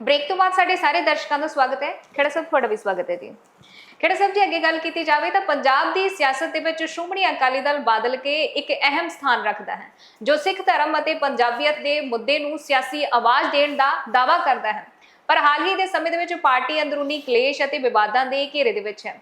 Break ਤੋਂ ਬਾਅਦ ਸਾਡੇ ਸਾਰੇ ਦਰਸ਼ਕਾਂ ਦਾ ਸਵਾਗਤ ਹੈ। ਖੇੜਾ ਸਾਹਿਬ, ਤੁਹਾਡਾ ਵੀ ਸਵਾਗਤ ਹੈ ਜੀ। ਖੇੜਾ ਸਾਹਿਬ ਜੀ, ਅੱਗੇ ਗੱਲ ਕੀਤੀ ਜਾਵੇ ਤਾਂ ਪੰਜਾਬ ਦੀ ਸਿਆਸਤ ਦੇ ਵਿੱਚ ਸ਼੍ਰੋਮਣੀ ਅਕਾਲੀ ਦਲ ਬਾਦਲ ਕੇ ਇੱਕ ਅਹਿਮ ਸਥਾਨ ਰੱਖਦਾ ਹੈ, ਜੋ ਸਿੱਖ ਧਰਮ ਅਤੇ ਪੰਜਾਬੀਅਤ ਦੇ ਮੁੱਦੇ ਨੂੰ ਸਿਆਸੀ ਆਵਾਜ਼ ਦੇਣ ਦਾ ਦਾਅਵਾ ਕਰਦਾ ਹੈ। ਪਰ ਹਾਲ ਹੀ ਦੇ ਸਮੇਂ ਦੇ ਵਿੱਚ ਪਾਰਟੀ ਅੰਦਰੂਨੀ ਕਲੇਸ਼ ਅਤੇ ਵਿਵਾਦਾਂ ਦੇ ਘੇਰੇ ਦੇ ਵਿੱਚ ਹੈ।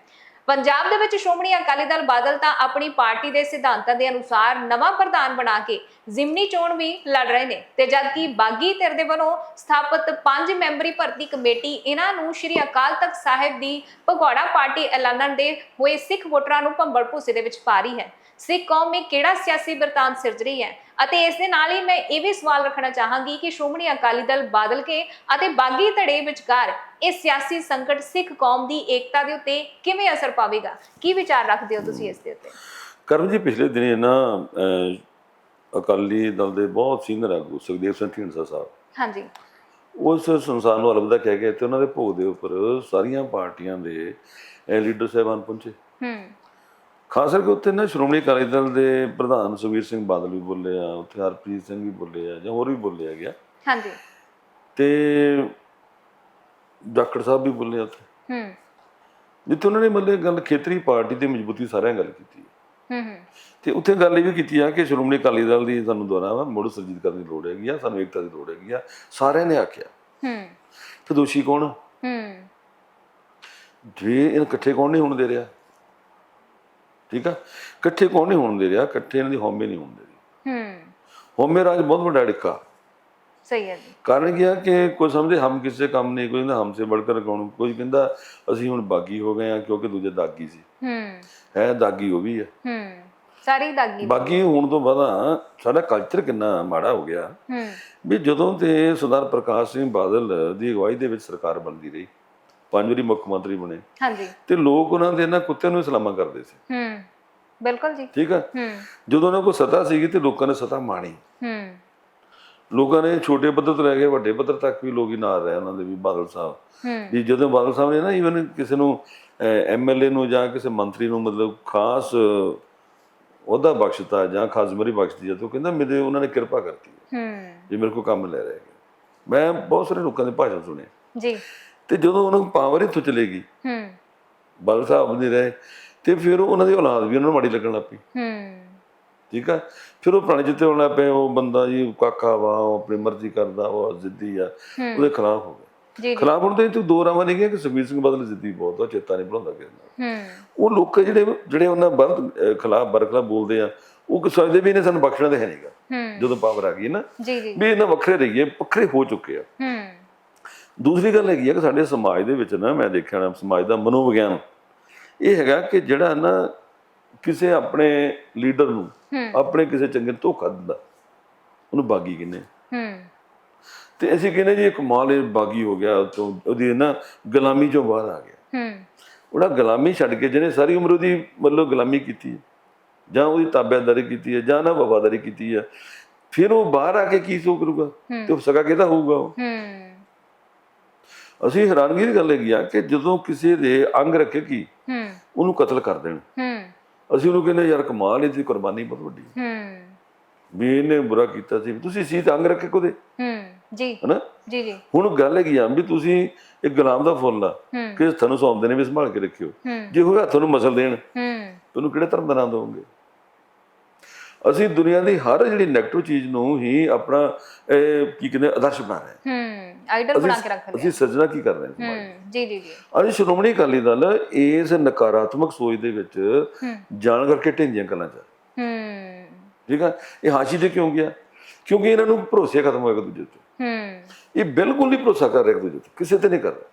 ਪੰਜਾਬ ਦੇ ਵਿੱਚ ਸ਼੍ਰੋਮਣੀ ਅਕਾਲੀ ਦਲ ਬਾਦਲ ਤਾਂ ਆਪਣੀ ਪਾਰਟੀ ਦੇ ਸਿਧਾਂਤਾਂ ਦੇ ਅਨੁਸਾਰ ਨਵਾਂ ਪ੍ਰਧਾਨ ਬਣਾ ਕੇ ਜ਼ਿਮਨੀ ਚੋਣ ਵੀ ਲੜ ਰਹੇ ਨੇ ਤੇ ਜਦਕਿ ਬਾਗੀ ਧਿਰ ਦੇ ਵੱਲੋਂ ਸਥਾਪਿਤ ਪੰਜ ਮੈਂਬਰੀ ਭਰਤੀ ਕਮੇਟੀ, ਇਹਨਾਂ ਨੂੰ ਸ਼੍ਰੀ ਅਕਾਲ ਤਖਤ ਸਾਹਿਬ ਦੀ ਭਗੌੜਾ ਪਾਰਟੀ ਐਲਾਨਣ ਦੇ ਹੋਏ ਸਿੱਖ ਵੋਟਰਾਂ ਨੂੰ ਭੰਬਲ ਭੂਸੇ ਦੇ ਵਿੱਚ ਪਾ ਰਹੀ ਹੈ। ਸਿੱਖ ਕੌਮ ਵਿੱਚ ਕਿਹੜਾ ਸਿਆਸੀ ਵਰਤਾਂਤ ਸਿਰਜ ਰਹੀ ਹੈ? ਅਤੇ ਇਸ ਦੇ ਨਾਲ ਹੀ ਮੈਂ ਇਹ ਵੀ ਸਵਾਲ ਰੱਖਣਾ ਚਾਹਾਂਗੀ ਕਿ ਸ਼੍ਰੋਮਣੀ ਅਕਾਲੀ ਦਲ ਬਾਦਲ ਕੇ ਅਤੇ ਬਾਗੀ ਧੜੇ ਵਿਚਕਾਰ ਇਹ ਸਿਆਸੀ ਸੰਕਟ ਸਿੱਖ ਕੌਮ ਦੀ ਏਕਤਾ ਦੇ ਉੱਤੇ ਕਿਵੇਂ ਅਸਰ ਪਾਵੇਗਾ? ਕੀ ਵਿਚਾਰ ਰੱਖਦੇ ਹੋ ਤੁਸੀਂ ਇਸ ਦੇ ਉੱਤੇ? ਕਰਮ ਜੀ ਪਿਛਲੇ ਦਿਨੀ ਨਾ ਅਕਾਲੀ ਦਲ ਦੇ ਬਹੁਤ ਸੀਨੀਅਰ ਆਗੂ ਸੁਖਦੇਵ ਸਿੰਘ ਢੀਂਡਸਾ ਸਾਹਿਬ। ਹਾਂਜੀ। ਉਸ ਸੰਸਾਰ ਨੂੰ ਅਲਵਿਦਾ ਕਹਿ ਗਏ ਤੇ ਉਹਨਾਂ ਦੇ ਭੋਗ ਦੇ ਉੱਪਰ ਸਾਰੀਆਂ ਪਾਰਟੀਆਂ ਦੇ ਲੀਡਰ ਸਾਹਿਬਾਨ ਪਹੁੰਚੇ। ਹੂੰ। ਖਾਸ ਕਰਕੇ ਉੱਥੇ ਨਾ ਸ਼੍ਰੋਮਣੀ ਅਕਾਲੀ ਦਲ ਦੇ ਪ੍ਰਧਾਨ ਸੁਖਬੀਰ ਸਿੰਘ ਬਾਦਲ ਵੀ ਬੋਲੇ ਆ ਉੱਥੇ ਹਰਪ੍ਰੀਤ ਸਿੰਘ ਵੀ ਬੋਲੇ ਆ ਜਾਂ ਹੋਰ ਵੀ ਬੋਲੇ ਆ ਗਿਆ। ਹਾਂਜੀ। ਤੇ ਡਾਕਟਰ ਸਾਹਿਬ ਵੀ ਬੋਲੇ ਉੱਥੇ। ਹੂੰ। ਜਿੱਥੇ ਉਹਨਾਂ ਨੇ ਮਤਲਬ ਗੱਲ ਖੇਤਰੀ ਪਾਰਟੀ ਦੀ ਮਜ਼ਬੂਤੀ ਸਾਰਿਆਂ ਗੱਲ ਕੀਤੀ ਹੂੰ। ਹੂੰ ਤੇ ਉੱਥੇ ਗੱਲ ਇਹ ਵੀ ਕੀਤੀ ਆ ਕਿ ਸ਼੍ਰੋਮਣੀ ਅਕਾਲੀ ਦਲ ਦੀ ਸਾਨੂੰ ਦੁਆਰਾ ਮੁੜ ਸਰਜੀਤ ਕਰਨ ਦੀ ਲੋੜ ਹੈਗੀ ਆ ਸਾਨੂੰ ਏਕਤਾ ਦੀ ਲੋੜ ਹੈਗੀ ਆ ਸਾਰਿਆਂ ਨੇ ਆਖਿਆ। ਹੂੰ। ਤੇ ਦੋਸ਼ੀ ਕੌਣ? ਹੂੰ। ਜੇ ਇਹ ਇਕੱਠੇ ਕੌਣ ਨਹੀਂ ਹੋਣ ਦੇ ਰਿਹਾ? ਠੀਕ ਆ? ਇਕੱਠੇ ਕੌਣ ਨਹੀਂ ਹੋਣ ਦੇ ਰਿਹਾ? ਇਕੱਠੇ ਇਹਨਾਂ ਦੀ ਹਉਮੈ ਨਹੀਂ ਹੋਣ ਦੇ ਰਹੀ। ਹੂੰ। ਹਉਮੈ ਰਾਜ ਬਹੁਤ ਵੱਡਾ ਡਿੱਕਾ। ਸਹੀ ਹੈ ਜੀ। ਕਾਰਨ ਕੀ ਆ ਕਿ ਕੋਈ ਸਮਝਦੇ ਹਮ ਕਿਸੇ ਕੰਮ ਨਹੀਂ ਕੋਈ ਕਹਿੰਦਾ ਹਮਸੇ ਬੜਕਰ ਕੌਣ? ਕੋਈ ਕਹਿੰਦਾ ਅਸੀਂ ਹੁਣ ਬਾਗੀ ਹੋ ਗਏ ਆ ਕਿਉਂਕਿ ਦੂਜੇ ਦਾਗੀ ਸੀ। ਹੂੰ। ਹੈ ਦਾਗੀ ਉਹ ਵੀ ਆ। ਹੂੰ। ਸਾਰੀ ਦਾਗੀ ਬਾਗੀ ਹੋਣ ਤੋਂ ਬਾਅਦ ਸਾਡਾ ਕਲਚਰ ਕਿੰਨਾ ਮਾੜਾ ਹੋ ਗਿਆ। ਹੂੰ। ਵੀ ਜਦੋਂ ਤੇ ਸਰਦਾਰ ਪ੍ਰਕਾਸ਼ ਸਿੰਘ ਬਾਦਲ ਦੀ ਅਗਵਾਈ ਦੇ ਵਿੱਚ ਸਰਕਾਰ ਬਣਦੀ ਰਹੀ। ਪੰਜ ਵਾਰੀ ਮੁੱਖ ਮੰਤਰੀ ਬਣੇ। ਹਾਂਜੀ। ਤੇ ਲੋਕ ਉਹਨਾਂ ਦੇ ਇਹਨਾਂ ਕੁੱਤਿਆਂ ਨੂੰ ਸਲਾਮਾਂ ਕਰਦੇ ਸੀ। ਹੂੰ ਬਿਲਕੁਲ ਜੀ। ਠੀਕ ਆ? ਹੂੰ। ਜਦੋਂ ਉਹਨਾਂ ਕੋਲ ਸੱਤਾ ਸੀਗੀ ਤੇ ਲੋਕਾਂ ਨੇ ਸੱਤਾ ਮਾਣੀ। ਹੂੰ। ਲੋਕਾਂ ਨੇ ਛੋਟੇ ਪੱਧਰ ਤੋਂ ਲੈ ਕੇ ਵੱਡੇ ਪੱਧਰ ਤੱਕ ਵੀ ਲੋਕ ਹੀ ਨਾਲ ਰਹੇ ਉਹਨਾਂ ਦੇ ਵੀ ਬਾਦਲ ਸਾਹਿਬ। ਹੂੰ। ਵੀ ਜਦੋਂ ਬਾਦਲ ਸਾਹਿਬ ਨੇ ਨਾ ਈਵਨ ਕਿਸੇ ਨੂੰ ਐਮਐਲਏ ਨੂੰ ਜਾਂ ਕਿਸੇ ਮੰਤਰੀ ਨੂੰ ਮਤਲਬ ਖਾਸ ਉਹਦਾ ਬਖਸ਼ਤਾ ਜਾਂ ਖਾਸ ਮਰੀ ਬਖਸ਼ਦੀ ਜਾਂ ਉਹ ਕਹਿੰਦਾ ਮੇਰੇ ਉਹਨਾਂ ਨੇ ਕਿਰਪਾ ਕਰਤੀ। ਹੈ, ਜੇ ਮੇਰੇ ਕੋਲ ਕੰਮ ਲੈ ਰਹੇ ਮੈਂ ਬਹੁਤ ਸਾਰੇ ਲੋਕਾਂ ਦੇ ਭਾਸ਼ਣ ਸੁਣੇ ਜੀ। ਤੇ ਜਦੋਂ ਉਹਨਾਂ ਨੂੰ ਪਾਵਰ ਇੱਥੋਂ ਚਲੇਗੀ ਹੂੰ। ਬਾਦਲ ਸਾਹਿਬ ਨਹੀਂ ਰਹੇ ਤੇ ਫਿਰ ਉਹਨਾਂ ਦੀ ਔਲਾਦ ਵੀ ਉਹਨਾਂ ਨੂੰ ਮਾੜੀ ਲੱਗਣ ਲੱਗ ਪਈ। ਹੂੰ। ਠੀਕ ਆ? ਫਿਰ ਉਹ ਪੁਰਾਣੇ ਜਿੱਤੇ ਹੋਣ ਲੱਗ ਪਏ ਉਹ ਬੰਦਾ ਜੀ ਕਾਕਾ ਵਾ ਉਹ ਆਪਣੀ ਮਰਜ਼ੀ ਕਰਦਾ ਉਹ ਜ਼ਿੱਦੀ ਆ। ਉਹਦੇ ਖਿਲਾਫ ਹੋ ਗਏ। ਖਿਲਾਫ ਹੋਣ ਦੇ ਤੇ ਦੋ ਰਾਵਾਂ ਨਹੀਂ ਗਿਆ ਕਿ ਸੁਖਬੀਰ ਸਿੰਘ ਬਾਦਲ ਜ਼ਿੱਦੀ ਬਹੁਤ ਆ ਚੇਤਾ ਨਹੀਂ ਭੁਲਾਉਂਦਾ ਕਿਸੇ ਨਾਲ। ਹੂੰ। ਉਹ ਲੋਕ ਜਿਹੜੇ ਜਿਹੜੇ ਉਹਨਾਂ ਬਰਦ ਖਿਲਾਫ ਬਰਖਲਾ ਬੋਲਦੇ ਆ ਉਹ ਕਿ ਸੋਚਦੇ ਵੀ ਇਹਨੇ ਸਾਨੂੰ ਬਖਸ਼ਣਾ ਤੇ ਹੈ ਨਹੀਂਗਾ ਜਦੋਂ ਪਾਵਰ ਆ ਗਈ ਨਾ ਜੀ ਜੀ। ਵੀ ਇਹਨਾਂ ਵੱਖਰੇ ਰਹੀਏ ਵੱਖਰੇ ਹੋ ਚੁੱਕੇ ਆ। ਹੂੰ। ਦੂਸਰੀ ਗੱਲ ਹੈਗੀ ਆ ਕਿ ਸਾਡੇ ਸਮਾਜ ਦੇ ਵਿੱਚ ਨਾ ਮੈਂ ਦੇਖਿਆ ਨਾ ਸਮਾਜ ਦਾ ਮਨੋਵਿਗਿਆਨ। ਇਹ ਹੈਗਾ ਕਿ ਜਿਹੜਾ ਨਾ ਕਿਸੇ ਆਪਣੇ ਲੀਡਰ ਨੂੰ ਹੂੰ। ਆਪਣੇ ਕਿਸੇ ਚੰਗੇ ਧੋਖਾ ਦਿੰਦਾ ਉਹਨੂੰ ਬਾਗੀ ਕਹਿੰਦੇ ਹੂੰ। ਤੇ ਅਸੀਂ ਕਹਿੰਦੇ ਜੀ ਕਮਾਲ ਇਹ ਬਾਗੀ ਹੋ ਗਿਆ ਤੋਂ ਉਹਦੀ ਨਾ ਗੁਲਾਮੀ ਚੋਂ ਬਾਹਰ ਆ ਗਿਆ। ਹੂੰ। ਉਹਦਾ ਗੁਲਾਮੀ ਛੱਡ ਕੇ ਜਿਹਨੇ ਸਾਰੀ ਉਮਰ ਉਹਦੀ ਮਤਲਬ ਗੁਲਾਮੀ ਕੀਤੀ ਹੈ ਜਾਂ ਉਹਦੀ ਤਾਬਿਆਦਾਰੀ ਕੀਤੀ ਹੈ ਜਾਂ ਨਾ ਵਫਾਦਾਰੀ ਕੀਤੀ ਹੈ ਫਿਰ ਉਹ ਬਾਹਰ ਆ ਕੇ ਕੀ ਸੋ ਕਰੂਗਾ? ਤੇ ਉਹ ਸਗਾ ਕਿਹਦਾ ਹੋਊਗਾ ਉਹ? ਹੂੰ। ਅਸੀਂ ਹੈਰਾਨਗੀ ਦੀ ਗੱਲ ਹੈਗੀ ਆ ਕਿ ਜਦੋਂ ਕਿਸੇ ਦੇ ਅੰਗ ਰੱਖੇ ਕੀ ਹੂੰ। ਉਹਨੂੰ ਕਤਲ ਕਰ ਦੇਣ। ਹੂੰ। ਅਸੀਂ ਉਹਨੂੰ ਕਹਿੰਦੇ ਯਾਰ ਕਮਾਲ ਇਹਦੀ ਕੁਰਬਾਨੀ ਬਹੁਤ ਵੱਡੀ ਹੈ। ਵੀ ਇਹਨੇ ਬੁਰਾ ਕੀਤਾ ਸੀ। ਤੁਸੀਂ ਸੀ ਤਾਂ ਅੰਗ ਰੱਖੇ ਕੋਦੇ? ਹੂੰ। ਜੀ। ਹਨਾ? ਜੀ ਜੀ। ਹੁਣ ਗੱਲ ਹੈਗੀ ਆ ਵੀ ਤੁਸੀਂ ਇੱਕ ਗੁਲਾਮ ਦਾ ਫੁੱਲ ਆ ਕਿ ਤੁਹਾਨੂੰ ਸੌਂਪਦੇ ਨੇ ਵੀ ਸੰਭਾਲ ਕੇ ਰੱਖਿਓ। ਜੇ ਹੋਇਆ ਤੁਹਾਨੂੰ ਮਸਲ ਦੇਣ ਹੂੰ। ਤੁਹਾਨੂੰ ਕਿਹੜੇ ਧਰਮ ਦਾ ਨਾਮ ਦੋਗੇ ਅਸੀਂ ਦੁਨੀਆ ਦੀ ਹਰ ਜਿਹੜੀ 네ਗੇਟਿਵ ਚੀਜ਼ ਨੂੰ ਹੀ ਆਪਣਾ ਇਹ ਕੀ ਕਹਿੰਦੇ ਆਦਰਸ਼ ਬਣਾ ਰਹੇ ਹਾਂ। ਹੂੰ। ਆਈਡਲ ਬਣਾ ਕੇ ਰੱਖ ਲਿਆ। ਅਸੀਂ ਸਿਰਜਣਾ ਕੀ ਕਰ ਰਹੇ ਹਾਂ ਦੀ? ਹੂੰ ਜੀ ਜੀ ਜੀ। ਅੱਜ ਸ਼੍ਰੋਮਣੀ ਅਕਾਲੀ ਦਲ ਇਸ ਨਕਾਰਾਤਮਕ ਸੋਚ ਦੇ ਵਿੱਚ ਹੂੰ। ਜਾਣ ਕਰਕੇ ਢਿੰਦੀਆਂ ਗੱਲਾਂ ਚ ਹੂੰ। ਠੀਕ ਆ? ਇਹ ਹਾਸ਼ੀ ਤੇ ਕਿਉਂ ਗਿਆ? ਕਿਉਂਕਿ ਇਹਨਾਂ ਨੂੰ ਭਰੋਸੇ ਖਤਮ ਹੋਏ ਇੱਕ ਦੂਜੇ ਤੇ। ਹੂੰ। ਇਹ ਬਿਲਕੁਲ ਨਹੀਂ ਭਰੋਸਾ ਕਰ ਰਹੇ ਇੱਕ ਦੂਜੇ ਤੇ। ਕਿਸੇ ਤੇ ਨਹੀਂ ਕਰ ਰਹੇ।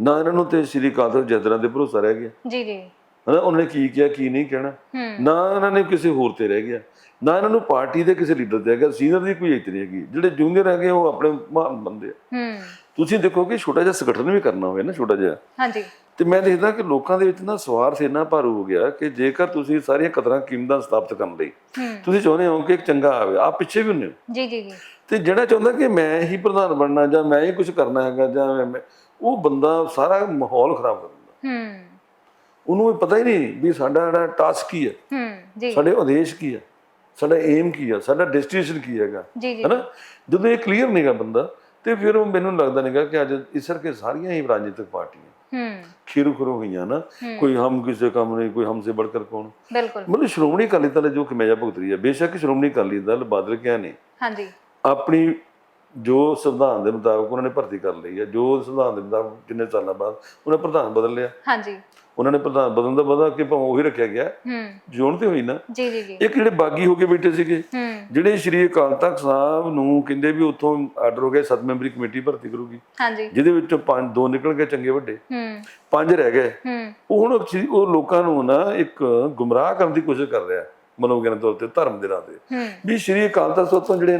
ਨਾ ਇਹਨਾਂ ਨੂੰ ਤੇ ਸ੍ਰੀ ਤਖਤ ਜਥੇਦਾਰਾਂ ਤੇ ਭਰੋਸਾ ਰਹਿ ਗਿਆ। ਜੀ ਜੀ। ਹਨਾ ਉਹਨਾਂ ਨੇ ਕੀ ਕਿਹਾ ਕੀ ਨਹੀਂ ਕਹਿਣਾ। ਨਾ ਇਹਨਾਂ ਨੇ ਕਿਸੇ ਹੋਰ ਤੇ ਰਹਿ ਗਿਆ। ਨਾ ਇਹਨਾਂ ਨੂੰ ਪਾਰਟੀ ਦੇ ਕਿਸੇ ਲੀਡਰ ਤੇ ਹੈਗਾ ਸੀਨੀਅਰ ਦੀ ਕੋਈ ਇੱਜ਼ਤ ਨਹੀਂ ਹੈਗੀ। ਜਿਹੜੇ ਜੂਨੀਅਰ ਹੈਗੇ ਉਹ ਆਪਣੇ ਮਹਾਨ ਬੰਦੇ ਆ। ਹੂੰ। ਤੁਸੀਂ ਦੇਖੋ ਕਿ ਛੋਟਾ ਜਿਹਾ ਸੰਗਠਨ ਵੀ ਕਰਨਾ ਹੋਵੇ ਨਾ ਛੋਟਾ ਜਿਹਾ। ਹਾਂਜੀ। ਤੇ ਮੈਂ ਦੇਖਦਾ ਕਿ ਲੋਕਾਂ ਦੇ ਵਿੱਚ ਨਾ ਸਵਾਰਥ ਇੰਨਾ ਭਾਰੂ ਹੋ ਗਿਆ ਕਿ ਜੇਕਰ ਤੁਸੀਂ ਸਾਰੀਆਂ ਕਦਰਾਂ ਕੀਮਤਾਂ ਸਥਾਪਿਤ ਕਰਨ ਲਈ ਤੁਸੀਂ ਚਾਹੁੰਦੇ ਹੋ ਕਿ ਇੱਕ ਚੰਗਾ ਆਵੇ ਆਪ ਪਿੱਛੇ ਵੀ ਹੁੰਦੇ ਹੋ। ਜੀ ਜੀ ਜੀ। ਤੇ ਜਿਹੜਾ ਚਾਹੁੰਦਾ ਕਿ ਮੈਂ ਹੀ ਪ੍ਰਧਾਨ ਬਣਨਾ ਜਾਂ ਮੈਂ ਹੀ ਕੁਝ ਕਰਨਾ ਹੈਗਾ ਜਾਂ ਉਹ ਬੰਦਾ ਸਾਰਾ ਮਾਹੌਲ ਖਰਾਬ ਕਰ ਦਿੰਦਾ। ਹੂੰ। ਉਹਨੂੰ ਇਹ ਪਤਾ ਹੀ ਨਹੀਂ ਵੀ ਸਾਡਾ ਜਿਹੜਾ ਟਾਸਕ ਕੀ ਹੈ। ਹੂੰ ਜੀ। ਸਾਡੇ ਉਦੇਸ਼ ਕੀ ਹੈ ਸਾਡਾ ਏਮ ਕੀ ਹੈ ਸਾਡਾ ਡੈਸਟੀਨੇਸ਼ਨ ਕੀ ਹੈਗਾ ਹੈਨਾ? ਜਦੋਂ ਇਹ ਕਲੀਅਰ ਨਹੀਂਗਾ ਬੰਦਾ ਤੇ ਫਿਰ ਉਹ ਮੈਨੂੰ ਲੱਗਦਾ ਨਹੀਂਗਾ ਕਿ ਅੱਜ ਇਸ ਕਰਕੇ ਸਾਰੀਆਂ ਹੀ ਰਾਜਨੀਤਿਕ ਪਾਰਟੀਆਂ ਹੂੰ। ਖੀਰੂ ਖਰੂ ਹੋਈਆਂ ਨਾ ਕੋਈ ਹਮ ਕਿਸੇ ਕੰਮ ਨਹੀਂ ਕੋਈ ਹਮਸੇ ਬੜਕਰ ਕੌਣ? ਬਿਲਕੁਲ। ਮਤਲਬ ਸ਼੍ਰੋਮਣੀ ਅਕਾਲੀ ਦਲ ਜੋ ਕਮੇਜਾ ਭੁਗਤ ਰਹੀ ਹੈ ਬੇਸ਼ੱਕ ਸ਼੍ਰੋਮਣੀ ਅਕਾਲੀ ਦਲ ਬਾਦਲ ਕਿਹਾ ਨੇ? ਹਾਂਜੀ। ਆਪਣੀ ਜੋ ਸੰਵਿਧਾਨ ਦੇ ਮੁਤਾਬਕ ਉਹਨਾਂ ਨੇ ਭਰਤੀ ਕਰ ਲਈ ਹੈ ਜੋ ਸੰਵਿਧਾਨ ਦੇ ਮੁਤਾਬਕ ਕਿੰਨੇ ਸਾਲਾਂ ਬਾਅਦ ਉਹਨਾਂ ਪ੍ਰਧਾਨ ਬਦਲ ਲਿਆ। ਹਾਂਜੀ। ਉਹਨਾਂ ਨੇ ਪ੍ਰਧਾਨ ਬਦਲਣ ਦਾ ਪਤਾ ਕਿ ਭਾਵੇਂ ਉਹੀ ਰੱਖਿਆ ਗਿਆ। ਹੂੰ। ਜੋਨ ਤੇ ਹੋਈ ਨਾ। ਜੀ ਜੀ ਜੀ। ਇੱਕ ਜਿਹੜੇ ਬਾਗੀ ਹੋ ਕੇ ਬੈਠੇ ਸੀਗੇ ਹੂੰ। ਜਿਹੜੇ ਸ਼੍ਰੀ ਅਕਾਲ ਤਖਤ ਸਾਹਿਬ ਨੂੰ ਕਹਿੰਦੇ ਵੀ ਉੱਥੋਂ ਆਰਡਰ ਹੋ ਗਿਆ ਸੱਤ ਮੈਂਬਰੀ ਕਮੇਟੀ ਭਰਤੀ ਕਰੂਗੀ। ਹਾਂਜੀ। ਜਿਹਦੇ ਵਿੱਚੋਂ ਪੰਜ ਦੋ ਨਿਕਲ ਗਏ ਚੰਗੇ ਵੱਡੇ। ਹੂੰ। ਪੰਜ ਰਹਿ ਗਏ। ਹੂੰ। ਉਹ ਹੁਣ ਉਹ ਲੋਕਾਂ ਨੂੰ ਨਾ ਇੱਕ ਗੁੰਮਰਾਹ ਕਰਨ ਦੀ ਕੋਸ਼ਿਸ਼ ਕਰ ਰਿਹਾ। ਮਨੋਵਿਗਿਆਨ ਤੌਰ ਤੇ ਧਰਮ ਦੇ ਨਾਂ ਤੇ। ਵੀ ਸ਼੍ਰੀ ਅਕਾਲ ਤਖਤ ਸਾਹਿਬ ਤੋਂ ਜਿਹੜੇ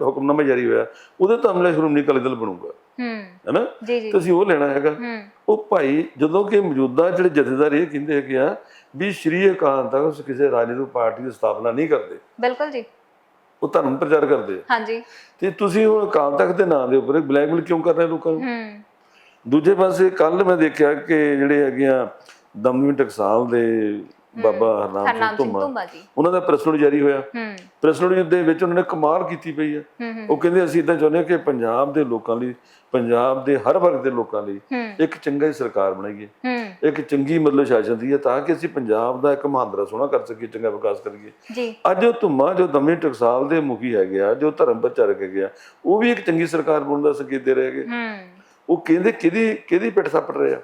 ਹੁਕਮਨਾਮਾ ਜਾਰੀ ਹੋਇਆ ਉਹਦੇ ਤਾਂ ਅਮਲੇ ਸ਼੍ਰੋਮਣੀ ਅਕਾਲੀ ਦਲ ਬਣੂਗਾ। ਹੂੰ। ਹੈਨਾ? ਜੀ ਜੀ। ਤੇ ਅਸੀਂ ਉਹ ਲੈਣਾ ਹੈਗਾ। ਉਹ ਭਾਈ ਜਦੋਂ ਕਿ ਮੌਜੂਦਾ ਜਿਹੜੇ ਜਥੇਦਾਰ ਇਹ ਕਹਿੰਦੇ ਹੈਗੇ ਆ ਵੀ ਸ਼੍ਰੀ ਅਕਾਲ ਤਖਤ ਕਿਸੇ ਰਾਜਨੀਤਿਕ ਪਾਰਟੀ ਦੀ ਸਥਾਪਨਾ ਨਹੀਂ ਕਰਦੇ। ਬਿਲਕੁਲ ਜੀ। ਉਹ ਧਰਮ ਪ੍ਰਚਾਰ ਕਰਦੇ ਹਾਂਜੀ। ਤੇ ਤੁਸੀਂ ਹੁਣ ਅਕਾਲ ਤਖਤ ਦੇ ਨਾਂ ਦੇ ਉੱਪਰ ਬਲੈਕਮੇਲ ਕਿਉਂ ਕਰ ਰਹੇ ਲੋਕਾਂ ਨੂੰ? ਦੂਜੇ ਪਾਸੇ ਕੱਲ ਮੈਂ ਦੇਖਿਆ ਕਿ ਜਿਹੜੇ ਹੈਗੇ ਆ ਦਮਦਮੀ ਟਕਸਾਲ ਦੇ ਬਾਬਾ ਹਰਨਾਮ ਸਿੰਘ ਧੁੰਮਾ। ਉਹਨਾਂ ਦਾ ਪ੍ਰੈਸ ਨੋਟ ਜਾਰੀ ਹੋਇਆ। ਹੂੰ। ਪ੍ਰੈਸ ਨੋਟ ਦੇ ਵਿੱਚ ਉਹਨਾਂ ਨੇ ਕਮਾਲ ਕੀਤੀ ਪਈ ਹੈ ਹੂੰ ਹੂੰ। ਉਹ ਕਹਿੰਦੇ ਅਸੀਂ ਇਦਾਂ ਚਾਹੁੰਦੇ ਹਾਂ ਕਿ ਪੰਜਾਬ ਦੇ ਲੋਕਾਂ ਲਈ ਪੰਜਾਬ ਦੇ ਹਰ ਵਰਗ ਦੇ ਲੋਕਾਂ ਲਈ ਹੂੰ। ਇੱਕ ਚੰਗਾ ਹੀ ਸਰਕਾਰ ਬਣਾਈਏ ਹੂੰ। ਇੱਕ ਚੰਗੀ ਮਤਲਬ ਸ਼ਾਸਨ ਦੀ ਹੈ ਤਾਂ ਕਿ ਅਸੀਂ ਪੰਜਾਬ ਦਾ ਇੱਕ ਮਹਾਂਦਰਾ ਸੋਹਣਾ ਕਰ ਸਕੀਏ ਚੰਗਾ ਵਿਕਾਸ ਕਰੀਏ ਅੱਜ ਉਹ ਧੁੰਮਾ ਜੋ ਦਮੇ ਟਕਸਾਲ ਦੇ ਮੁਖੀ ਹੈਗੇ ਆ ਜੋ ਧਰਮ ਪ੍ਰਚਾਰਕ ਹੈਗੇ ਆ ਉਹ ਵੀ ਇੱਕ ਚੰਗੀ ਸਰਕਾਰ ਬਣਨ ਦਾ ਸੰਕੇਤ ਦੇ ਰਹੇ ਹੈਗੇ। ਹੂੰ। ਉਹ ਕਹਿੰਦੇ ਕਿਹਦੀ ਕਿਹਦੀ ਪਿੱਠ ਥੱਪੜ ਰਹੇ ਆ?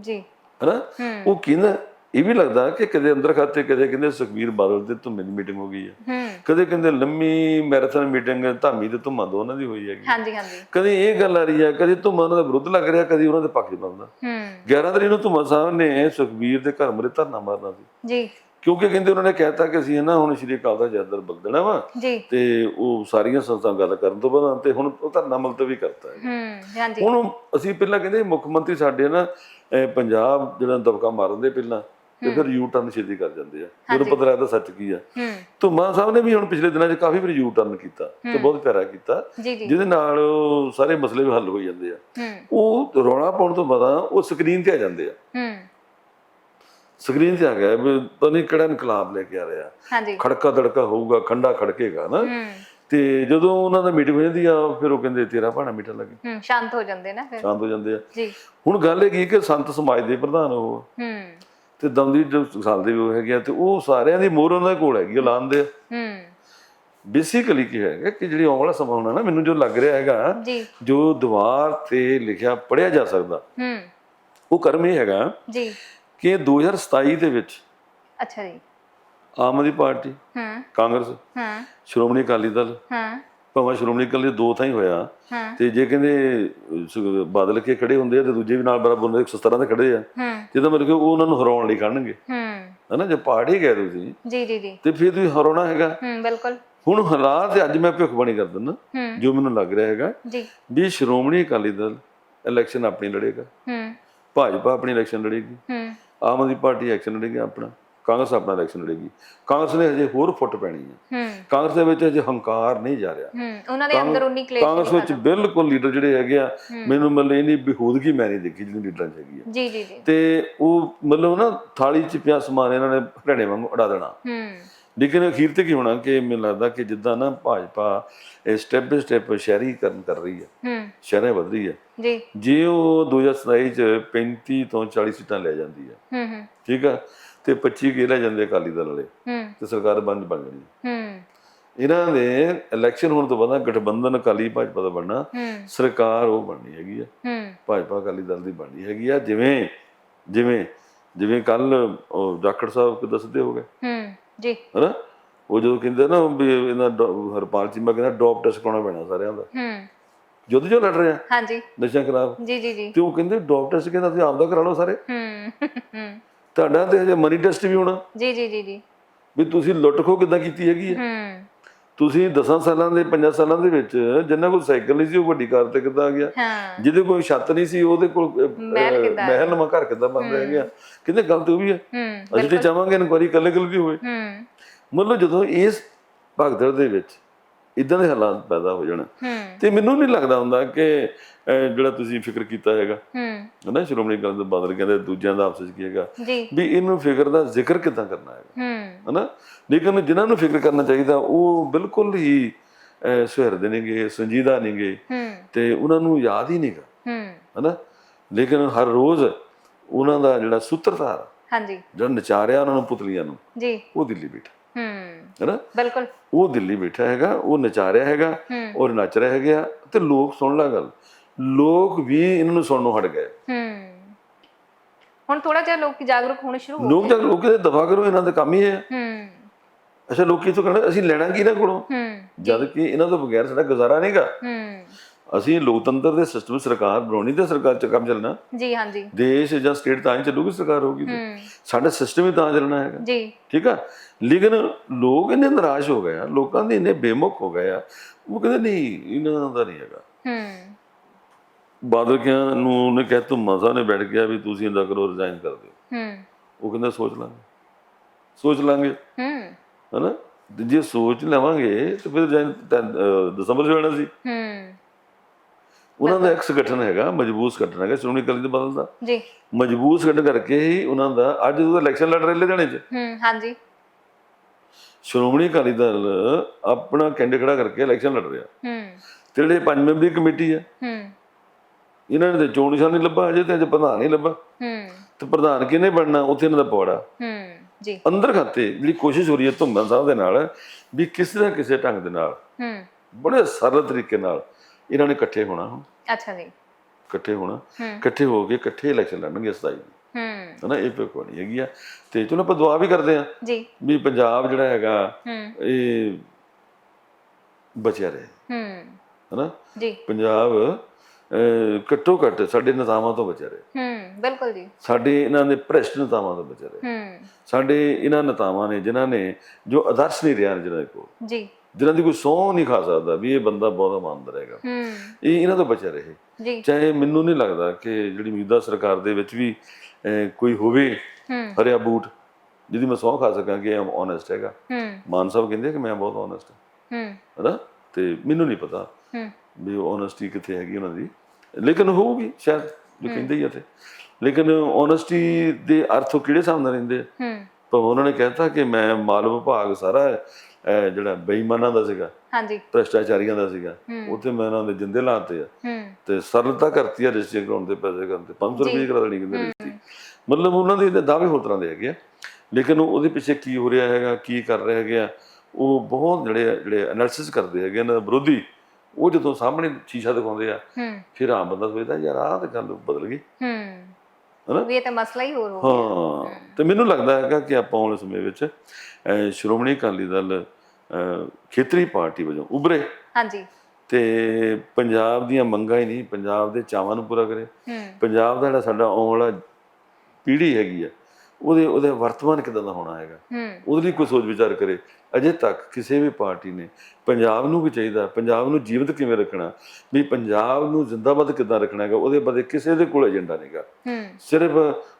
ਜੀ। ਹਨਾ? ਹੂੰ। ਉਹ ਕਹਿੰਦਾ ਇਹ ਵੀ ਲੱਗਦਾ ਕਿ ਕਦੇ ਅੰਦਰ ਖਾਤੇ ਕਦੇ ਕਹਿੰਦੇ ਸੁਖਵੀਰ ਬਾਦਲ ਤੇ ਧੁੰਮੇ ਦੀ ਮੀਟਿੰਗ ਹੋ ਗਈ ਹੈ। ਕਦੇ ਕਹਿੰਦੇ ਲੰਮੀ ਮੈਰਾਥਨ ਮੀਟਿੰਗ ਧਾਮੀ ਤੇ ਧੁੰਮਾ ਦੋਨਾਂ ਦੀ ਹੋਈ ਹੈਗੀ। ਹਾਂਜੀ ਹਾਂਜੀ। ਕਦੇ ਇਹ ਗੱਲ ਆ ਰਹੀ ਹੈ ਕਦੇ ਧੁੰਮਾ ਉਹਨਾਂ ਦਾ ਵਿਰੁੱਧ ਲੱਗ ਰਿਹਾ ਕਦੇ ਉਹਨਾਂ ਦੇ ਪੱਖ 'ਚ ਬੰਦਾ। ਹੂੰ। 11 ਤਰੀਕ ਨੂੰ ਧੁੰਮਾ ਸਾਹਿਬ ਨੇ ਸੁਖਵੀਰ ਦੇ ਘਰ ਮਰੇ ਧਰਨਾ ਮਾਰਨਾ ਸੀ। ਜੀ। ਕਿਉਂਕਿ ਕਹਿੰਦੇ ਉਹਨਾਂ ਨੇ ਕਹਿਤਾ ਕਿ ਅਸੀਂ ਨਾ ਹੁਣ ਸ਼੍ਰੀ ਅਕਾਲ ਦਾ ਜਦਰ ਬਦਲ ਦੇਣਾ ਵਾ ਤੇ ਉਹ ਸਾਰੀਆਂ ਸੰਸਥਾਂ ਗੱਲ ਕਰਨ ਤੋਂ ਬਾਅਦ ਤੇ ਹੁਣ ਉਹ ਧਰਨਾ ਮੁਲਤਵੀ ਕਰਤਾ ਹੈ। ਹੂੰ ਹਾਂਜੀ। ਹੁਣ ਅਸੀਂ ਪਹਿਲਾਂ ਕਹਿੰਦੇ ਮੁੱਖ ਮੰਤਰੀ ਸਾਡੇ ਨਾ ਪੰਜਾਬ ਜਿਹੜਾ ਦਬਕਾ ਮਾਰਨ ਦੇ ਪਹਿਲਾਂ ਤੇ ਫਿਰ ਯੂ ਟਰਨ ਛੇਤੀ ਕਰ ਜਾਂਦੇ ਆ। ਮੈਨੂੰ ਪਤਾ ਲੱਗਦਾ ਸੱਚ ਕੀ ਆ। ਧੁੰਮਾ ਸਾਹਿਬ ਨੇ ਵੀ ਹੁਣ ਪਿਛਲੇ ਦਿਨਾਂ 'ਚ ਕਾਫੀ ਵਾਰ ਯੂ ਟਰਨ ਕੀਤਾ ਤੇ ਬਹੁਤ ਪਿਆਰਾ ਕੀਤਾ। ਜਿਹਦੇ ਨਾਲ ਸਾਰੇ ਮਸਲੇ ਵੀ ਹੱਲ ਹੋ ਜਾਂਦੇ ਆ। ਉਹ ਰੌਲਾ ਪਾਉਣ ਤੋਂ ਬਾਅਦ ਉਹ ਸਕਰੀਨ ਤੇ ਆ ਜਾਂਦੇ ਆ। ਸਕਰੀਨ ਤੇ ਆ ਗਿਆ ਵੀ ਪਤਾ ਨਹੀਂ ਕਿਹੜਾ ਇਨਕਲਾਬ ਲੈ ਕੇ ਆ ਰਿਹਾ। ਖੜਕਾ ਦੜਕਾ ਹੋਊਗਾ ਖੰਡਾ ਖੜਕੇਗਾ ਨਾ। ਤੇ ਜਦੋਂ ਉਹਨਾਂ ਦਾ ਮੀਟਿੰਗ ਹੋ ਜਾਂਦੀ ਆ ਫਿਰ ਉਹ ਕਹਿੰਦੇ ਤੇਰਾ ਭਾਣਾ ਮਿੱਠਾ ਲੱਗੇ। ਹੂੰ ਸ਼ਾਂਤ ਹੋ ਜਾਂਦੇ ਨਾ ਫਿਰ। ਸ਼ਾਂਤ ਹੋ ਜਾਂਦੇ ਆ। ਜੀ। ਹੁਣ ਗੱਲ ਇਹ ਕੀ ਕਿ ਸੰਤ ਸਮਾਜ ਦੇ ਪ੍ਰਧਾਨ ਉਹ ਹੂੰ। ਤੇ ਦਮਦੀ ਸਾਲ ਦੇ ਉਹ ਹੈਗੇ ਤੇ ਉਹ ਸਾਰਿਆਂ ਦੀ ਮੋਹਰ ਉਹਨਾਂ ਦੇ ਕੋਲ ਹੈਗੀ ਉਹ ਲਾਉਂਦੇ ਆ। ਹੂੰ। ਬੇਸਿਕਲੀ ਕੀ ਹੈਗਾ ਕਿ ਜਿਹੜੀ ਆਉਣ ਵਾਲਾ ਸਮਾਂ ਹੋਣਾ ਨਾ ਮੈਨੂੰ ਜੋ ਲੱਗ ਰਿਹਾ ਹੈਗਾ ਜੀ। ਜੋ ਦੀਵਾਰ ਤੇ ਲਿਖਿਆ ਪੜਿਆ ਜਾ ਸਕਦਾ ਹੂੰ। ਉਹ ਕਰਮ ਇਹ ਹੈਗਾ ਜੀ। ਕਿ 2027 ਦੇ ਵਿੱਚ ਅੱਛਾ ਜੀ। ਆਮ ਆਦਮੀ ਪਾਰਟੀ ਹੂੰ। ਕਾਂਗਰਸ ਹੂੰ। ਸ਼੍ਰੋਮਣੀ ਅਕਾਲੀ ਦਲ ਹੂੰ। ਭਾਵੇਂ ਸ਼੍ਰੋਮਣੀ ਅਕਾਲੀ ਦੋ ਥਾਂ ਹੀ। ਹੋਇਆ ਤੇ ਜੇ ਕਹਿੰਦੇ ਸ- ਬਾਦਲ ਕੇ ਖੜੇ ਹੁੰਦੇ ਆ ਤੇ ਦੂਜੇ ਵੀ ਨਾਲ ਬਰਾਬਰ ਉਹਨਾਂ ਦੇ 117 ਤੇ ਖੜੇ ਆ ਹੂੰ। ਜਿਹਦਾ ਮਤਲਬ ਕਿ ਉਹ ਉਹਨਾਂ ਨੂੰ ਹਰਾਉਣ ਲਈ ਖੜਨਗੇ। ਹੂੰ। ਹਨਾ ਜੇ ਪਾਰਟੀ ਗਏ ਤੁਸੀਂ ਜੀ ਜੀ ਜੀ। ਤੇ ਫਿਰ ਤੁਸੀਂ ਹਰਾਉਣਾ ਹੈਗਾ। ਹੂੰ ਬਿਲਕੁਲ। ਹੁਣ ਹਾਲਾਤ ਅੱਜ ਮੈਂ ਭਵਿੱਖਬਾਣੀ ਕਰ ਦਿੰਦਾ ਹੂੰ। ਜੋ ਮੈਨੂੰ ਲੱਗ ਰਿਹਾ ਹੈਗਾ ਜੀ। ਵੀ ਸ਼੍ਰੋਮਣੀ ਅਕਾਲੀ ਦਲ ਇਲੈਕਸ਼ਨ ਆਪਣੀ ਲੜੇਗਾ। ਹੂੰ। ਭਾਜਪਾ ਆਪਣੀ ਇਲੈਕਸ਼ਨ ਲੜੇਗੀ। ਹੂੰ। ਆਮ ਆਦਮੀ ਪਾਰਟੀ ਇਲੈਕਸ਼ਨ ਲੜੇਗੀ ਆਪਣਾ। ਕਾਂਗਰਸ ਆਪਣਾ ਇਲੈਕਸ਼ਨ ਲੜੇਗੀ। ਕਾਂਗਰਸ ਨੇ ਹਜੇ ਹੋਰ ਫੁੱਟ ਪੈਣੀ ਹੈ। ਕਾਂਗਰਸ ਦੇ ਵਿੱਚ ਹਜੇ ਹੰਕਾਰ ਨਹੀਂ ਜਾ ਰਿਹਾ। ਉਹਨਾਂ ਦੇ ਅੰਦਰ ਉਨੀ ਕਲੇਸ਼ ਕਾਂਗਰਸ ਵਿੱਚ ਬਿਲਕੁਲ ਲੀਡਰ ਜਿਹੜੇ ਹੈਗੇ ਆ ਮੈਨੂੰ ਮਤਲਬ ਇਹਨੀ ਬੇਹੂਦਗੀ ਮੈਂ ਨਹੀਂ ਦੇਖੀ ਜਿਹੜੀ ਲੀਡਰਾਂ 'ਚ ਹੈਗੀ ਆ। ਜੀ ਜੀ ਜੀ। ਤੇ ਉਹ ਮਤਲਬ ਨਾ ਥਾਲੀ 'ਚ ਪਿਆ ਸਮਾਨ ਇਹਨਾਂ ਨੇ ਹਰਿਆਣੇ ਵਾਂਗੂ ਉਡਾ ਦੇਣਾ। ਹੂੰ। ਲੇਕਿਨ ਅਖੀਰ ਤੇ ਕੀ ਹੋਣਾ ਕਿ ਮੈਨੂੰ ਲੱਗਦਾ ਕਿ ਜਿੱਦਾਂ ਨਾ ਭਾਜਪਾ ਇਹ ਸਟੈਪ ਬਾਈ ਸਟੈਪ ਸ਼ਹਿਰੀਕਰਨ ਕਰ ਰਹੀ ਹੈ। ਹੂੰ। ਸ਼ਹਿਰਾਂ ਵਧ ਰਹੀ ਹੈ। ਜੀ। ਜੇ ਉਹ 2027 ਚ 35 ਤੋਂ 40 ਸੀਟਾਂ ਲੈ ਜਾਂਦੀ ਹੈ। ਹੂੰ ਹੂੰ। ਠੀਕ ਆ? ਤੇ 25 ਕੇ ਲੈ ਜਾਂਦੇ ਅਕਾਲੀ ਦਲ ਵਾਲੇ? ਹੂੰ। ਤੇ ਸਰਕਾਰ ਬੰਦ ਬਣ ਜਾਣੀ। ਹੂੰ। ਇਹਨਾਂ ਦੇ ਇਲੈਕਸ਼ਨ ਹੋਣ ਤੋਂ ਬਾਅਦ ਗਠਬੰਧਨ ਅਕਾਲੀ ਭਾਜਪਾ ਦਾ ਬਣਨਾ ਸਰਕਾਰ ਉਹ ਬਣਨੀ ਹੈਗੀ ਆ। ਹੂੰ। ਭਾਜਪਾ ਅਕਾਲੀ ਦਲ ਦੀ ਬਣਨੀ ਹੈਗੀ ਆ। ਜਿਵੇਂ ਜਿਵੇਂ ਜਿਵੇਂ ਕੱਲ ਉਹ ਜਾਖੜ ਸਾਹਿਬ ਦੱਸਦੇ ਹੋਗੇ ਹੂੰ ਜੀ। ਹਨਾ? ਉਹ ਜਦੋਂ ਕਹਿੰਦੇ ਨਾ ਵੀ ਇਹਨਾਂ ਹਰਪਾਲ ਚੀਮਾ ਕਹਿੰਦਾ ਡੋਪ ਟੈਸਟ ਕਰਾਉਣਾ ਪੈਣਾ ਸਾਰਿਆਂ ਦਾ। ਹੂੰ। ਯੁੱਧ ਜੋ ਲੜ ਰਹੇ ਆ? ਹਾਂਜੀ। ਨਸ਼ਿਆਂ ਖਿਲਾਫ? ਜੀ ਜੀ ਜੀ। ਤੇ ਉਹ ਕਹਿੰਦੇ ਡੋਪ ਟੈਸਟ ਕਹਿੰਦਾ ਤੁਸੀਂ ਆਪਦਾ ਕਰਾ ਲਓ ਸਾਰੇ। ਹੂੰ। ਤੁਹਾਡਾ ਤੇ ਹਜੇ ਮਨੀ ਟੈਸਟ ਵੀ ਹੋਣਾ। ਜੀ ਜੀ ਜੀ ਜੀ। ਵੀ ਤੁਸੀਂ ਲੁੱਟ ਖੋ ਕਿੱਦਾਂ ਕੀਤੀ ਹੈਗੀ ਹੈ? ਹੂੰ। ਤੁਸੀਂ 10 ਸਾਲਾਂ ਦੇ 5 ਸਾਲਾਂ ਦੇ ਵਿੱਚ ਜਿੰਨਾ ਕੋਲ ਸਾਈਕਲ ਨਹੀਂ ਸੀ ਉਹ ਵੱਡੀ ਕਾਰ ਤੇ ਕਿੱਦਾਂ ਆ ਗਿਆ? ਹਾਂ। ਜਿਹਦੇ ਕੋਲ ਛੱਤ ਨਹੀਂ ਸੀ ਉਹਦੇ ਕੋਲ ਅਹ, ਮਹਿਲ ਕਿੱਦਾਂ ਮਹਿਲ ਨਵਾਂ ਘਰ ਕਿੱਦਾਂ ਬਣ ਰਿਹਾ ਹੈਗਾ? ਕਹਿੰਦੇ ਗੱਲ ਤੇ ਉਹ ਵੀ ਹੈ। ਹੂੰ ਅਸੀਂ ਤੇ ਚਾਹਾਂਗੇ ਇਨਕੁਆਰੀ ਕੱਲੇ ਕੱਲੇ ਦੀ ਹੋਵੇ ਹੂੰ। ਮਤਲਬ ਜਦੋਂ ਇਸ ਭਗਦੜ ਦੇ ਵਿੱਚ ਇਦਾਂ ਦੇ ਹਾਲਾਤ ਪੈਦਾ ਹੋ ਜਾਣ। ਤੇ ਮੈਨੂੰ ਨਹੀਂ ਲੱਗਦਾ ਹੁੰਦਾ ਕਿ ਜਿਹੜਾ ਤੁਸੀਂ ਫਿਕਰ ਕੀਤਾ ਹੈਗਾ। ਹੂੰ। ਹਨਾ ਸ਼੍ਰੋਮਣੀ ਅਕਾਲੀ ਦਲ ਬਾਦਲ ਕਹਿੰਦੇ ਦੂਜਿਆਂ ਦਾ ਆਪਸ ਵਿੱਚ ਕੀ ਹੈਗਾ। ਵੀ ਇਹਨੂੰ ਫਿਕਰ ਦਾ ਜ਼ਿਕਰ ਕਿੱਦਾਂ ਕਰਨਾ ਹੈਗਾ। ਹੂੰ। ਹਨਾ ਲੇਕਿਨ ਜਿਨ੍ਹਾਂ ਨੂੰ ਫਿਕਰ ਕਰਨਾ ਚਾਹੀਦਾ ਉਹ ਬਿਲਕੁਲ ਹੀ ਸੁਹਿਰਦ ਨੇਗੇ ਸੰਜੀਦਾ ਨੇਗੇ ਤੇ ਉਹਨਾਂ ਨੂੰ ਯਾਦ ਹੀ ਨਹੀਂਗਾ ਹੂੰ। ਹਨਾ ਲੇਕਿਨ ਹਰ ਰੋਜ਼ ਉਹਨਾਂ ਦਾ ਜਿਹੜਾ ਸੂਤਰਧਾਰ ਹਾਂਜੀ। ਜਿਹੜਾ ਨਚਾਰਿਆ ਉਹਨਾਂ ਨੂੰ ਪੁਤਲੀਆਂ ਨੂੰ ਜੀ। ਉਹ ਦਿੱਲੀ ਬੈਠਾ। ਹੂੰ। ਹੈਨਾ? ਬਿਲਕੁਲ। ਉਹ ਦਿੱਲੀ ਬੈਠਾ ਹੈਗਾ ਉਹ ਨਚਾ ਰਿਹਾ ਹੈਗਾ ਔਰ ਨੱਚ ਰਿਹਾ ਹੈਗਾ ਤੇ ਲੋਕ ਸੁਣ ਲਾ ਗੱਲ ਲੋਕ ਵੀ ਇਹਨਾਂ ਨੂੰ ਸੁਣਨੋਂ ਹਟ ਗਏ। ਹੂੰ। ਹੁਣ ਥੋੜਾ ਜਿਹਾ ਲੋਕ ਜਾਗਰੂਕ ਹੋਣੇ ਸ਼ੁਰੂ ਹੋ ਲੋਕ ਜਦ ਲੋਕ ਕਹਿੰਦੇ ਦਫਾ ਕਰੋ ਇਹਨਾਂ ਦਾ ਕੰਮ ਹੀ ਹੈ ਹੂੰ। ਅੱਛਾ ਲੋਕੀ ਤੋਂ ਕਹਿੰਦੇ ਅਸੀਂ ਲੈਣਾ ਕੀ ਇਹਨਾਂ ਕੋਲੋਂ? ਹੂੰ। ਜਦ ਕਿ ਇਹਨਾਂ ਤੋਂ ਬਗੈਰ ਸਾਡਾ ਗੁਜ਼ਾਰਾ ਨਹੀਂਗਾ ਹੂੰ। ਅਸੀਂ ਲੋਕਤੰਤਰ ਦੇ ਸਿਸਟਮ ਸਰਕਾਰ ਬਣਾਉਣੀ ਤੇ ਸਰਕਾਰ ਚ ਕੰਮ ਚੱਲਣਾ। ਜੀ ਹਾਂਜੀ। ਦੇਸ਼ ਜਾਂ ਸਟੇਟ ਤਾਂ ਹੀ ਚੱਲੂਗੀ ਸਰਕਾਰ ਹੋਊਗੀ ਤੇ। ਸਾਡਾ ਸਿਸਟਮ ਹੀ ਤਾਂ ਚੱਲਣਾ ਹੈਗਾ। ਜੀ। ਠੀਕ ਆ? ਲੇਕਿਨ ਲੋਕ ਇੰਨੇ ਨਿਰਾਸ਼ ਹੋ ਗਏ ਆ ਲੋਕਾਂ ਦੇ ਇੰਨੇ ਬੇਮੁਖ ਹੋ ਗਏ ਆ ਉਹ ਕਹਿੰਦੇ ਨਹੀਂ ਇਹਨਾਂ ਦਾ ਨਹੀਂ ਹੈਗਾ। ਹੂੰ। ਬਾਦਲ ਕਿਆਂ ਨੂੰ ਉਹਨੇ ਕਹਿ ਤੂੰ ਮਜ਼ਾ ਨੇ ਬੈਠ ਗਿਆ ਵੀ ਤੁਸੀਂ ਇੰਦਾ ਕਰੋ ਰਿਜ਼ਾਈਨ ਕਰ ਦਿਓ। ਹੂੰ। ਉਹ ਕਹਿੰਦਾ ਸੋਚ ਲਾਂਗੇ। ਸੋਚ ਲਾਂਗੇ। ਹੂੰ। ਹਨਾ? ਜੇ ਸੋਚ ਲਵਾਂਗੇ ਤੇ ਫਿਰ ਰਿਜ਼ਾਈਨ ਦਸੰਬਰ 'ਚ ਹੋਣਾ ਸੀ। ਹੂੰ। ਉਹਨਾਂ ਦਾ ਇੱਕ ਸੰਗਠਨ ਹੈਗਾ ਮਜਬੂਤ ਸੰਗਠਨ ਹੈਗਾ ਸ਼੍ਰੋਮਣੀ ਅਕਾਲੀ ਦਲ ਬਦਲ ਦਾ। ਜੀ। ਮਜਬੂਤ ਸੰਗਠਨ ਕਰਕੇ ਹੀ ਉਹਨਾਂ ਦਾ ਅੱਜ ਉਹਦਾ ਇਲੈਕਸ਼ਨ ਲੜ ਰਹੇ ਲੁਧਿਆਣੇ 'ਚ। ਹੂੰ ਹਾਂਜੀ। ਸ਼੍ਰੋਮਣੀ ਅਕਾਲੀ ਦਲ ਆਪਣਾ ਕੈਂਡੀਡੇਟ ਖੜਾ ਕਰਕੇ ਇਲੈਕਸ਼ਨ ਲੜ ਰਿਹਾ। ਹੂੰ। ਤੇ ਜਿਹੜੇ ਪੰਜ ਮੈਂਬਰੀ ਕਮੇਟੀ ਹੈ ਹੂੰ। ਇਹਨਾਂ ਨੇ ਤੇ ਚੋਣ ਨਿਸ਼ਾਨ ਨਹੀਂ ਲੱਭਾ ਅਜੇ ਤੇ ਅਜੇ ਪ੍ਰਧਾਨ ਨਹੀਂ ਲੱਭਾ। ਹੂੰ। ਤੇ ਪ੍ਰਧਾਨ ਕਿਹਨੇ ਬਣਨਾ ਉੱਥੇ ਇਹਨਾਂ ਦਾ ਪਵਾੜਾ ਹੂੰ ਜੀ। ਅੰਦਰ ਖਾਤੇ ਜਿਹੜੀ ਕੋਸ਼ਿਸ਼ ਹੋ ਰਹੀ ਹੈ ਧੁੰਮਨ ਸਾਹਿਬ ਦੇ ਨਾਲ ਵੀ ਕਿਸੇ ਨਾ ਕਿਸੇ ਢੰਗ ਦੇ ਨਾਲ ਹੂੰ। ਬੜੇ ਸਰਲ ਤਰੀਕੇ ਨਾਲ ਇਹਨਾਂ ਨੇ ਇਕੱਠੇ ਹੋਣਾ ਹੁਣ। ਅੱਛਾ ਜੀ। ਇਕੱਠੇ ਹੋਣਾ ਇਕੱਠੇ ਹੋ ਕੇ ਇਕੱਠੇ ਇਲੈਕਸ਼ਨ ਲੜਨਗੇ 27 ਨੂੰ ਹੂੰ। ਹਨਾ ਇਹ ਭਵਿੱਖਬਾਣੀ ਹੈਗੀ ਆ। ਤੇ ਚਲੋ ਆਪਾਂ ਦੁਆ ਵੀ ਕਰਦੇ ਆ ਜੀ। ਵੀ ਪੰਜਾਬ ਜਿਹੜਾ ਹੈਗਾ ਹੂੰ। ਇਹ ਬਚਿਆ ਰਹੇ। ਹੂੰ। ਹਨਾ? ਜੀ। ਪੰਜਾਬ ਘੱਟੋ ਘੱਟ ਸਾਡੇ ਨਿਜ਼ਾਮਾਂ ਤੋਂ ਬਚਿਆ ਰਹੇ। ਹੂੰ ਬਿਲਕੁਲ ਜੀ। ਸਾਡੇ ਇਹਨਾਂ ਦੇ ਭ੍ਰਿਸ਼ਟ ਨਿਜ਼ਾਮਾਂ ਤੋਂ ਬਚਿਆ ਰਹੇ। ਹੂੰ। ਸਾਡੇ ਇਹਨਾਂ ਨੇਤਾਵਾਂ ਨੇ ਜਿਨ੍ਹਾਂ ਨੇ ਜੋ ਆਦਰਸ਼ ਨਹੀਂ ਰਿਹਾ ਜਿਹਨਾਂ ਦੇ ਕੋਲ। ਜੀ। ਜਿਨ੍ਹਾਂ ਦੀ ਕੋਈ ਸਹੁੰ ਨਹੀਂ ਖਾ ਸਕਦਾ ਵੀ ਇਹ ਬੰਦਾ ਬਹੁਤ ਇਮਾਨਦਾਰ ਹੈਗਾ। ਇਹ ਇਹਨਾਂ ਤੋਂ ਬਚਿਆ ਰਹੇ। ਚਾਹੇ ਮੈਨੂੰ ਨਹੀਂ ਲੱਗਦਾ ਕਿ ਜਿਹੜੀ ਮੌਜੂਦਾ ਸਰਕਾਰ ਦੇ ਵਿੱਚ ਵੀ ਕੋਈ ਹੋਵੇ ਹਰਿਆ ਬੂਟ ਜਿਹਦੀ ਮੈਂ ਸਹੁੰ ਖਾ ਸਕਾਂ ਕਿ ਇਹ ਓਨੈਸਟ ਹੈਗਾ। ਮਾਨ ਸਾਹਿਬ ਕਹਿੰਦੇ ਕਿ ਮੈਂ ਬਹੁਤ ਓਨੈਸਟ ਹਾਂ। ਹੈਨਾ? ਤੇ ਮੈਨੂੰ ਨਹੀਂ ਪਤਾ ਵੀ ਓਨੈਸਟੀ ਕਿੱਥੇ ਹੈਗੀ ਉਹਨਾਂ ਦੀ। ਲੇਕਿਨ ਹੋਊਗੀ ਸ਼ਾਇਦ ਜੋ ਕਹਿੰਦੇ ਹੀ ਆ ਤੇ। ਲੇਕਿਨ ਓਨੈਸਟੀ ਦੇ ਅਰਥ ਕਿਹੜੇ ਨਾਲ ਰਹਿੰਦੇ? ਹੂੰ। ਪਰ ਉਹਨਾਂ ਨੇ ਕਹਿਤਾ ਕਿ ਮੈਂ ਮਾਲ ਵਿਭਾਗ ਸਾਰਾ ਅਹ, ਜਿਹੜਾ ਬੇਈਮਾਨਾਂ ਦਾ ਸੀਗਾ ਹਾਂਜੀ। ਭ੍ਰਿਸ਼ਟਾਚਾਰੀਆਂ ਦਾ ਸੀਗਾ ਉੱਥੇ ਮੈਂ ਉਹਨਾਂ ਦੇ ਜਿੰਦੇ ਲਾਤੇ ਆ। ਤੇ ਸਰਲਤਾ ਕਰਤੀ ਆ ਰਜਿਸਟਰੀ ਕਰਾਉਣ ਦੇ ਪੈਸੇ ਕਰਨ ਤੇ 500 ਜੀ। ਰੁਪਏ ਕਰਾ ਦੇਣੀ ਕਹਿੰਦੇ ਰਜਿਸਟਰੀ। ਮਤਲਬ ਉਹਨਾਂ ਦੇ ਦਾਅਵੇ ਹੋਰ ਤਰ੍ਹਾਂ ਦੇ ਹੈਗੇ ਆ। ਲੇਕਿਨ ਉਹ- ਉਹਦੇ ਪਿੱਛੇ ਕੀ ਹੋ ਰਿਹਾ ਹੈਗਾ ਕੀ ਕਰ ਰਹੇ ਹੈਗੇ ਆ ਉਹ ਬਹੁਤ ਜਿਹੜੇ ਜਿਹੜੇ ਐਨਾਲਿਸਿਸ ਕਰਦੇ ਹੈਗੇ ਦੇ ਵਿਰੋਧੀ ਉਹ ਜਦੋਂ ਸਾਹਮਣੇ ਸ਼ੀਸ਼ਾ ਦਿਖਾਉਂਦੇ ਆ ਫਿਰ ਆਮ ਬੰਦਾ ਸੋਚਦਾ ਯਾਰ ਆਹ ਤਾਂ ਗੱਲ ਬਦਲ ਗਈ। ਹੂੰ। ਹਨਾ? ਵੀ ਇਹ ਤਾਂ ਮਸਲਾ ਹੀ ਹੋਰ ਹੋ ਗਿਆ। ਹਾਂ ਤੇ ਮੈਨੂੰ ਲੱਗਦਾ ਹੈਗਾ ਕਿ ਆਪਾਂ ਆਉਣ ਸਮੇਂ ਵਿੱਚ ਸ਼੍ਰੋਮਣੀ ਅਕਾਲੀ ਦਲ ਖੇਤਰੀ ਪਾਰਟੀ ਵਜੋਂ ਉਭਰੇ। ਹਾਂਜੀ। ਤੇ ਪੰਜਾਬ ਦੀਆਂ ਮੰਗਾਂ ਹੀ ਨਹੀਂ ਪੰਜਾਬ ਦੇ ਚਾਵਾਂ ਨੂੰ ਪੂਰਾ ਕਰੇ। ਪੰਜਾਬ ਦਾ ਜਿਹੜਾ ਸਾਡਾ ਆਉਣ ਵਾਲਾ ਪੀੜ੍ਹੀ ਹੈਗੀ ਆ ਉਹਦੇ ਉਹਦੇ ਵਰਤਮਾਨ ਕਿਦਾਂ ਦਾ ਹੋਣਾ ਹੈਗਾ? ਉਹਦੇ ਲਈ ਕੋਈ ਸੋਚ ਵਿਚਾਰ ਕਰੇ। ਅਜੇ ਤੱਕ ਕਿਸੇ ਵੀ ਪਾਰਟੀ ਨੇ ਪੰਜਾਬ ਨੂੰ ਵੀ ਚਾਹੀਦਾ ਪੰਜਾਬ ਨੂੰ ਜੀਵਤ ਕਿਵੇਂ ਰੱਖਣਾ? ਵੀ ਪੰਜਾਬ ਨੂੰ ਜ਼ਿੰਦਾਬਾਦ ਕਿੱਦਾਂ ਰੱਖਣਾ ਹੈਗਾ? ਉਹਦੇ ਬਾਰੇ ਕਿਸੇ ਦੇ ਕੋਲ ਏਜੰਡਾ ਨਹੀਂਗਾ ਸਿਰਫ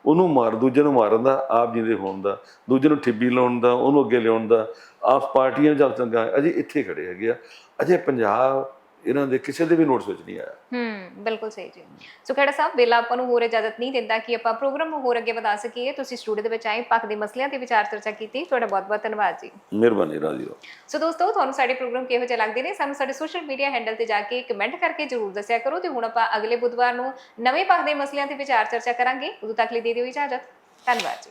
ਉਹਨੂੰ ਮਾਰ ਦੂਜੇ ਨੂੰ ਮਾਰਨ ਦਾ ਆਪ ਜਿੰਦੇ ਹੋਣ ਦਾ ਦੂਜੇ ਨੂੰ ਠਿੱਬੀ ਲਾਉਣ ਦਾ ਉਹਨੂੰ ਅੱਗੇ ਲਿਆਉਣ ਦਾ ਆਪ ਪਾਰਟੀਆਂ ਜਦ ਤੱਕ ਅਜੇ ਇੱਥੇ ਖੜੇ ਹੈਗੇ ਆ। ਅਜੇ ਪੰਜਾਬ ਇਹਨਾਂ ਦੇ ਕਿਸੇ ਦੇ ਵੀ ਨੋਟਿਸ ਵਿੱਚ ਨਹੀਂ ਆਇਆ। ਹੂੰ ਬਿਲਕੁਲ ਸਹੀ ਜੀ। ਸੋ ਖੇੜਾ ਸਾਹਿਬ ਵੇਲਾ ਆਪਾਂ ਨੂੰ ਹੋਰ ਇਜਾਜ਼ਤ ਨਹੀਂ ਦਿੰਦਾ ਕਿ ਆਪਾਂ ਪ੍ਰੋਗਰਾਮ ਨੂੰ ਹੋਰ ਅੱਗੇ ਵਧਾ ਸਕੀਏ। ਤੁਸੀਂ ਸਟੂਡੀਓ ਦੇ ਵਿੱਚ ਆਏ ਪੱਖ ਦੇ ਮਸਲਿਆਂ ਤੇ ਵਿਚਾਰ ਚਰਚਾ ਕੀਤੀ। ਤੁਹਾਡਾ ਬਹੁਤ ਬਹੁਤ ਧੰਨਵਾਦ ਜੀ। ਮਿਹਰਬਾਨੀ ਰਾਜੀ। ਸੋ ਦੋਸਤੋ ਤੁਹਾਨੂੰ ਸਾਡੇ ਪ੍ਰੋਗਰਾਮ ਕਿਹੋ ਜਿਹੇ ਲੱਗਦੇ ਨੇ? ਸਾਨੂੰ ਸਾਡੇ ਸੋਸ਼ਲ ਮੀਡੀਆ ਹੈਂਡਲ ਤੇ ਜਾ ਕੇ ਕਮੈਂਟ ਕਰਕੇ ਜਰੂਰ ਦੱਸਿਆ ਕਰੋ ਤੇ ਹੁਣ ਆਪਾਂ ਅਗਲੇ ਬੁੱਧਵਾਰ ਨੂੰ ਨਵੇਂ ਪੱਖ ਦੇ ਮਸਲਿਆਂ ਤੇ ਵਿਚਾਰ ਚਰਚਾ ਕਰਾਂਗੇ। ਉਦੋਂ ਤੱਕ ਲਈ ਦੇ ਦਿਓ ਇਜਾਜ਼ਤ। ਧੰਨਵਾਦ ਜੀ।